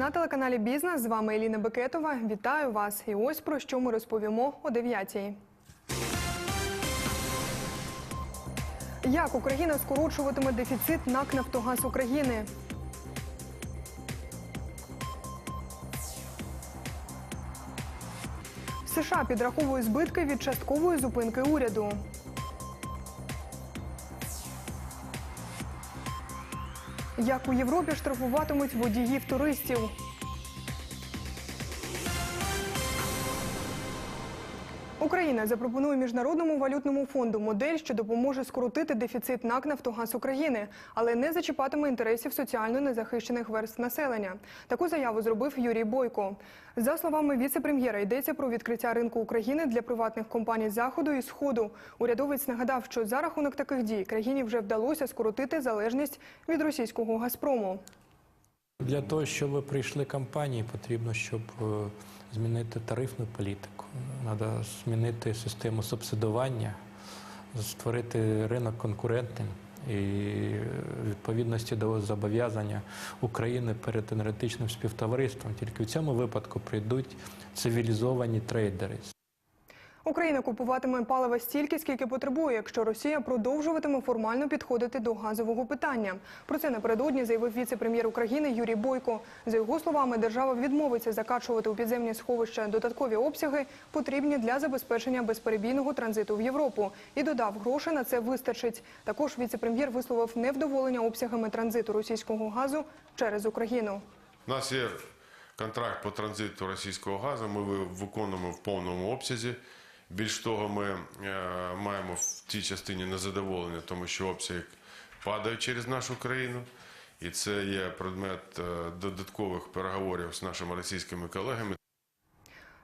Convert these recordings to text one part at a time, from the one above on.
на телеканалі Бізнес. З вами Еліна Бекетова. Вітаю вас. І ось про що ми розповімо о 9-й. Як Україна скорочуватиме дефіцит НАК «Нафтогаз України? США підраховує збитки від часткової зупинки уряду. Як у Європі штрафуватимуть водіїв туристів? Україна запропонує міжнародному валютному фонду модель, що допоможе скоротити дефіцит НАК «Нафтогаз України, але не зачіпатиме інтересів соціально незахищених верств населення. Таку заяву зробив Юрій Бойко. За словами віце-прем'єра, йдеться про відкриття ринку України для приватних компаній заходу і сходу. Урядовець нагадав, що за рахунок таких дій країні вже вдалося скоротити залежність від російського Газпрому. Для того, щоб прийшли компанії, потрібно, щоб е, змінити тарифну політику. Треба змінити систему субсидування, створити ринок конкурентним і е, відповідності до зобов'язання України перед енергетичним співтовариством. Тільки в цьому випадку прийдуть цивілізовані трейдери. Україна купуватиме палива стільки, скільки потребує, якщо Росія продовжуватиме формально підходити до газового питання. Про це напередодні заявив віце-прем'єр України Юрій Бойко. За його словами, держава відмовиться закачувати у підземні сховища додаткові обсяги, потрібні для забезпечення безперебійного транзиту в Європу. І додав, грошей на це вистачить. Також віце-прем'єр висловив невдоволення обсягами транзиту російського газу через Україну. Нас є контракт по транзиту російського газу. Ми ви- виконуємо в повному обсязі. Більш того, ми е, маємо в тій частині незадоволення, тому що обсяг падає через нашу країну. І це є предмет е, додаткових переговорів з нашими російськими колегами.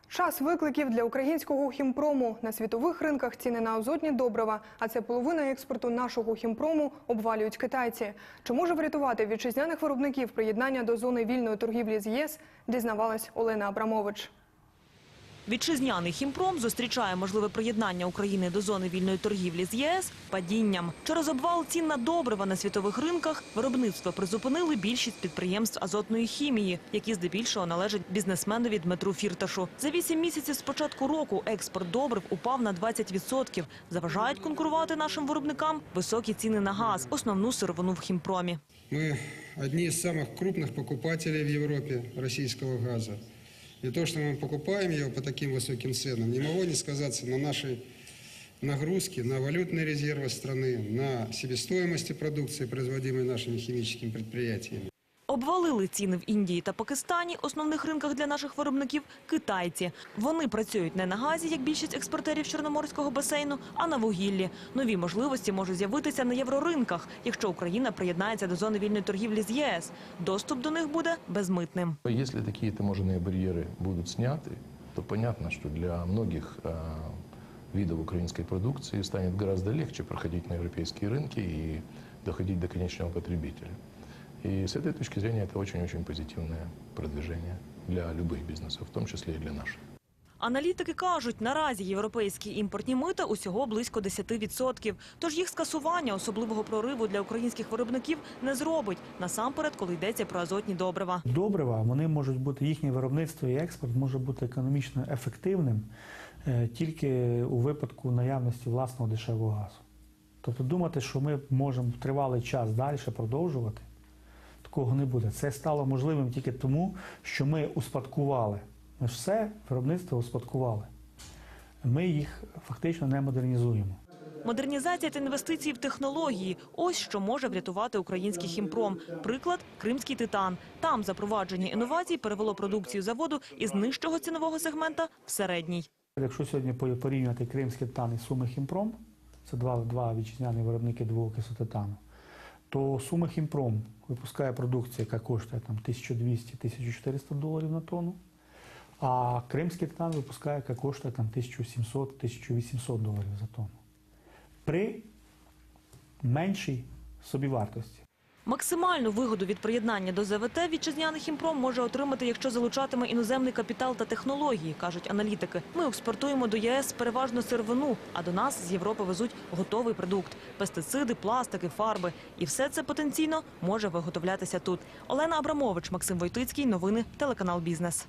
Час викликів для українського хімпрому на світових ринках ціни на азотні добрива, а це половина експорту нашого хімпрому, обвалюють китайці. Чи може врятувати вітчизняних виробників приєднання до зони вільної торгівлі з ЄС? Дізнавалась Олена Абрамович. Вітчизняний хімпром зустрічає можливе приєднання України до зони вільної торгівлі з ЄС падінням. Через обвал цін на добрива на світових ринках виробництво призупинили більшість підприємств азотної хімії, які здебільшого належать бізнесменові Дмитру Фірташу. За вісім місяців з початку року експорт добрив упав на 20%. Заважають конкурувати нашим виробникам високі ціни на газ, основну сировину в хімпромі. Мы одни из самых крупных покупателей в Европе российского газа. И то, что мы покупаем его по таким высоким ценам, не могло не сказаться на нашей нагрузке, на валютные резервы страны, на себестоимости продукции, производимой нашими химическими предприятиями. Обвалили ціни в Індії та Пакистані, основних ринках для наших виробників китайці. Вони працюють не на газі, як більшість експортерів Чорноморського басейну, а на вугіллі. Нові можливості можуть з'явитися на євроринках, якщо Україна приєднається до зони вільної торгівлі з ЄС. Доступ до них буде безмитним. Если такие таможенные барьеры будут сняты, то понятно, что для многих э, видов украинской продукции станет гораздо легче проходить на европейские рынки и доходить до конечного потребителя. И с этой точки зрения это очень-очень позитивное продвижение для любых бизнесов, в том числе и для наших. Аналітики кажуть, наразі європейські імпортні мита усього близько 10%. Тож їх скасування особливого прориву для українських виробників не зробить, насамперед, коли йдеться про азотні добрива. Добрива, вони можуть бути, їхнє виробництво і експорт може бути економічно ефективним е, тільки у випадку наявності власного дешевого газу. Тобто думати, що ми можемо тривалий час далі продовжувати, такого не буде. Це стало можливим тільки тому, що ми успадкували. Ми ж все виробництво успадкували. Ми їх фактично не модернізуємо. Модернізація та інвестиції в технології – ось що може врятувати український хімпром. Приклад – кримський титан. Там запровадження інновацій перевело продукцію заводу із нижчого цінового сегмента в середній. Якщо сьогодні по- порівнювати кримський титан і Суми Хімпром, це два, два вітчизняні виробники двоокису титану, то Суми Хімпром випускає продукцію, яка коштує там 1200-1400 доларів на тонну, а кримський титан випускає, яка коштує там 1700-1800 доларів за тонну. При меншій собівартості. Максимальну вигоду від приєднання до ЗВТ вітчизняний хімпром може отримати, якщо залучатиме іноземний капітал та технології, кажуть аналітики. Ми експортуємо до ЄС переважно сировину, а до нас з Європи везуть готовий продукт – пестициди, пластики, фарби. І все це потенційно може виготовлятися тут. Олена Абрамович, Максим Войтицький. Новини телеканал Бізнес.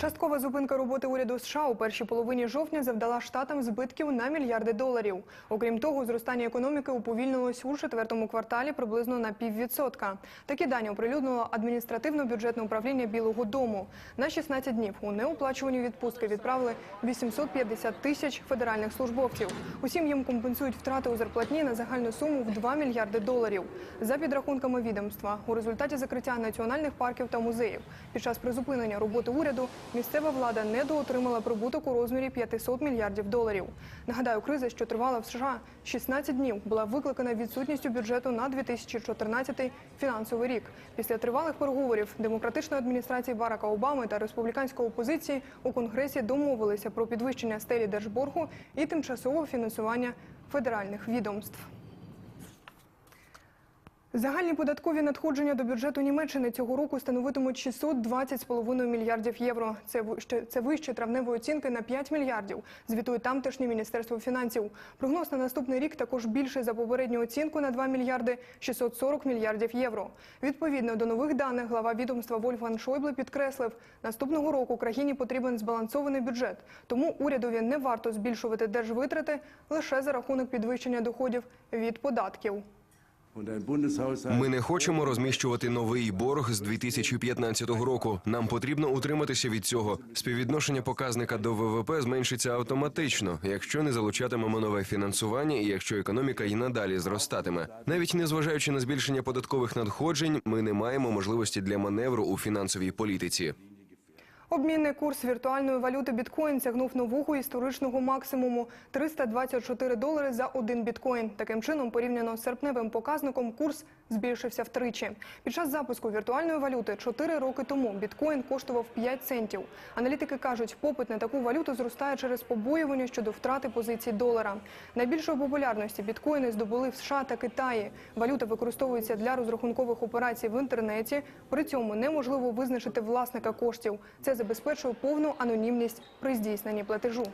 Часткова зупинка роботи уряду США у першій половині жовтня завдала штатам збитків на мільярди доларів. Окрім того, зростання економіки уповільнилось у четвертому кварталі приблизно на піввідсотка. Такі дані оприлюднило адміністративно-бюджетне управління Білого Дому. На 16 днів у неоплачувані відпустки відправили 850 тисяч федеральних службовців. Усім їм компенсують втрати у зарплатні на загальну суму в 2 мільярди доларів. За підрахунками відомства, у результаті закриття національних парків та музеїв під час призупинення роботи уряду місцева влада недоотримала прибуток у розмірі 500 мільярдів доларів. Нагадаю, криза, що тривала в США 16 днів, була викликана відсутністю бюджету на 2014 фінансовий рік. Після тривалих переговорів демократичної адміністрації Барака Обами та республіканської опозиції у Конгресі домовилися про підвищення стелі держборгу і тимчасове фінансування федеральних відомств. Загальні податкові надходження до бюджету Німеччини цього року становитимуть 620,5 мільярдів євро. Це вище, це вище травневої оцінки на 5 мільярдів, звітує тамтешнє Міністерство фінансів. Прогноз на наступний рік також більше за попередню оцінку на 2 мільярди 640 мільярдів євро. Відповідно до нових даних, глава відомства Вольфган Шойбле підкреслив, наступного року країні потрібен збалансований бюджет. Тому урядові не варто збільшувати держвитрати лише за рахунок підвищення доходів від податків. Ми не хочемо розміщувати новий борг з 2015 року. Нам потрібно утриматися від цього. Співвідношення показника до ВВП зменшиться автоматично, якщо не залучатимемо нове фінансування і якщо економіка й надалі зростатиме. Навіть незважаючи на збільшення податкових надходжень, ми не маємо можливості для маневру у фінансовій політиці. Обмінний курс віртуальної валюти біткоін сягнув нового історичного максимуму 324 долари за один біткоін. Таким чином, порівняно з серпневим показником, курс збільшився втричі. Під час запуску віртуальної валюти 4 роки тому біткоін коштував 5 центів. Аналітики кажуть, попит на таку валюту зростає через побоювання щодо втрати позицій долара. Найбільшої популярності біткоїни здобули в США та Китаї. Валюта використовується для розрахункових операцій в інтернеті. При цьому неможливо визначити власника коштів. Це забезпечує повну анонімність при здійсненні платежу.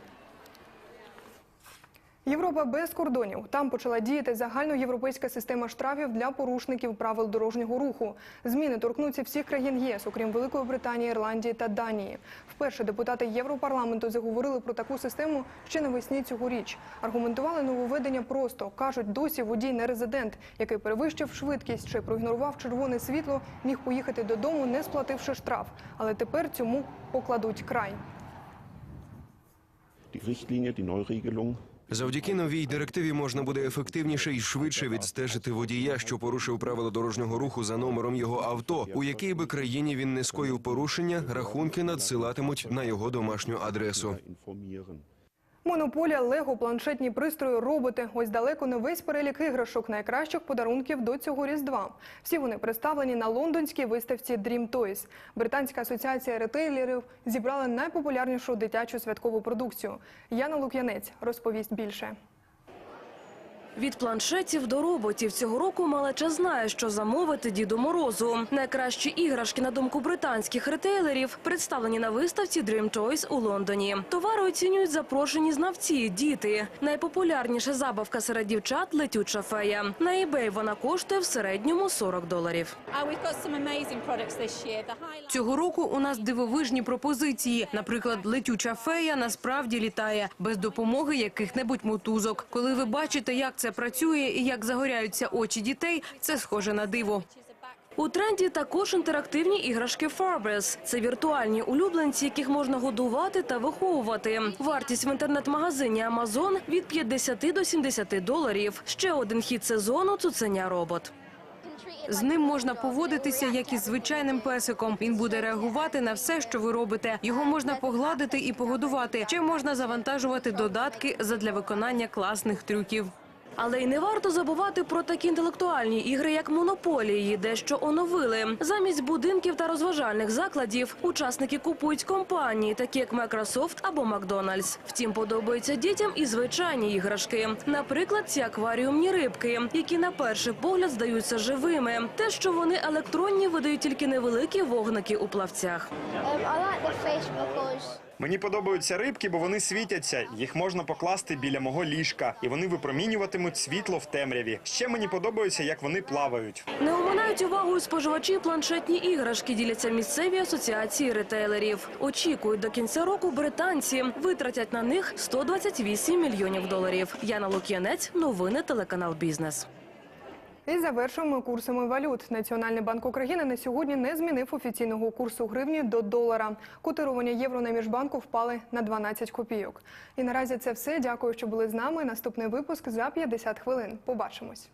Європа без кордонів. Там почала діяти загальноєвропейська система штрафів для порушників правил дорожнього руху. Зміни торкнуться всіх країн ЄС, окрім Великої Британії, Ірландії та Данії. Вперше депутати Європарламенту заговорили про таку систему ще навесні цьогоріч. Аргументували нововведення просто кажуть, досі водій не резидент, який перевищив швидкість чи проігнорував червоне світло, міг поїхати додому, не сплативши штраф. Але тепер цьому покладуть край. Die Richtlinie, die Neuregelung Завдяки новій директиві можна буде ефективніше і швидше відстежити водія, що порушив правила дорожнього руху за номером його авто. У якій би країні він не скоїв порушення, рахунки надсилатимуть на його домашню адресу. Монополія, лего, планшетні пристрої, роботи. Ось далеко не весь перелік іграшок найкращих подарунків до цього різдва. Всі вони представлені на лондонській виставці Dream Toys. Британська асоціація ретейлерів зібрала найпопулярнішу дитячу святкову продукцію. Яна Лук'янець розповість більше. Від планшетів до роботів цього року малеча знає, що замовити Діду Морозу. Найкращі іграшки, на думку британських ретейлерів, представлені на виставці Dream Toys у Лондоні. Товари оцінюють запрошені знавці, діти. Найпопулярніша забавка серед дівчат – летюча фея. На eBay вона коштує в середньому 40 доларів. Uh. Цього року у нас дивовижні пропозиції. Наприклад, летюча фея насправді літає без допомоги яких-небудь мотузок. Коли ви бачите, як це працює і як загоряються очі дітей, це схоже на диво. У тренді також інтерактивні іграшки Farbes. Це віртуальні улюбленці, яких можна годувати та виховувати. Вартість в інтернет-магазині Amazon від 50 до 70 доларів. Ще один хід сезону – цуценя робот. З ним можна поводитися як із звичайним песиком. Він буде реагувати на все, що ви робите. Його можна погладити і погодувати. Чи можна завантажувати додатки задля виконання класних трюків. Але й не варто забувати про такі інтелектуальні ігри, як монополії, дещо оновили. Замість будинків та розважальних закладів учасники купують компанії, такі як Microsoft або Макдональдс. Втім, подобаються дітям і звичайні іграшки. Наприклад, ці акваріумні рибки, які на перший погляд здаються живими. Те, що вони електронні, видають тільки невеликі вогники у плавцях. Мені подобаються рибки, бо вони світяться. Їх можна покласти біля мого ліжка, і вони випромінюватимуть світло в темряві. Ще мені подобається, як вони плавають. Не оминають увагою споживачі планшетні іграшки, діляться місцеві асоціації ретейлерів. Очікують до кінця року британці витратять на них 128 мільйонів доларів. Яна Лук'янець, новини телеканал Бізнес. І завершуємо курсами валют. Національний банк України на сьогодні не змінив офіційного курсу гривні до долара. Котирування євро на міжбанку впали на 12 копійок. І наразі це все. Дякую, що були з нами. Наступний випуск за 50 хвилин. Побачимось.